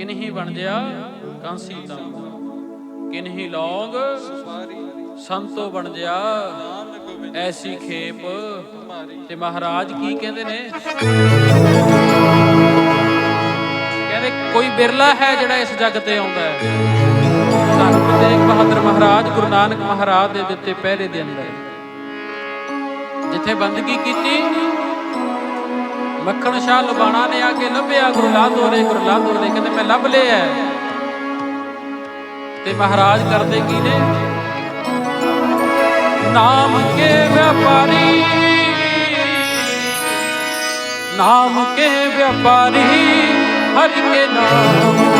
ਕਿਨਹੀ ਬਣ ਕਾਂਸੀ ਤਾਂ। ਕਿਨਹੀ ਲੌਂਗ ਸੰਤੋ ਬਣ ਐਸੀ ਖੇਪ। ਤੇ ਮਹਾਰਾਜ ਕੀ ਕਹਿੰਦੇ ਨੇ? ਕਹਿੰਦੇ ਕੋਈ ਬਿਰਲਾ ਹੈ ਜਿਹੜਾ ਇਸ ਜੱਗ ਤੇ ਆਉਂਦਾ ਹੈ? ਧੰਨ ਤੇਗ ਬਹਾਦਰ ਮਹਾਰਾਜ, ਗੁਰੂ ਨਾਨਕ ਮਹਾਰਾਜ ਦੇ ਦਿੱਤੇ ਪਹਿਰੇ ਦੇ। ਅੰਦਰ ਜਿੱਥੇ ਬੰਦਗੀ ਕੀਤੀ ਮੱਖਣ ਸ਼ਾਹ ਲੁਬਾਣਾ ਨੇ ਆ ਕੇ ਲੱਭਿਆ, ਗੁਰੂ ਲਾਦੋਰੇ ਗੁਰੂ ਲਾਦੋਰੇ ਕਹਿੰਦੇ ਮੈਂ ਲੱਭ ਲਿਆ ਤੇ ਮਹਾਰਾਜ ਕਰਦੇ ਕੀ ਨੇ? ਨਾਮ ਕੇ ਵਪਾਰੀ, ਨਾਮ ਕੇ ਵਪਾਰੀ, ਹਰਿ ਕੇ ਨਾਮ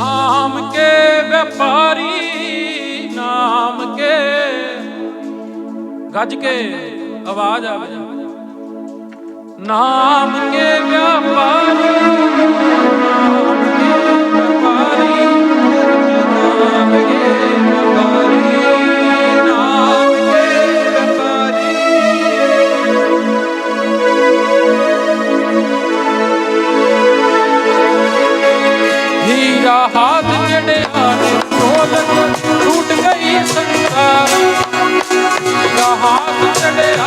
ਨਾਮ ਕੇ ਵਪਾਰੀ ਨਾਮ ਕੇ। ਗੱਜ ਕੇ ਆਵਾਜ਼ ਆਵੇ। ਨਾਮ ਕੇ ਵਪਾਰੀ ਹੀਰਾ ਹਾਥ ਚੜਿਆ ਨੇ ਢੋਲਕ ਟੂਟ ਗਈ ਸੰਸਾਰ। ਹੀਰਾ ਹਾਥ ਚੜਿਆ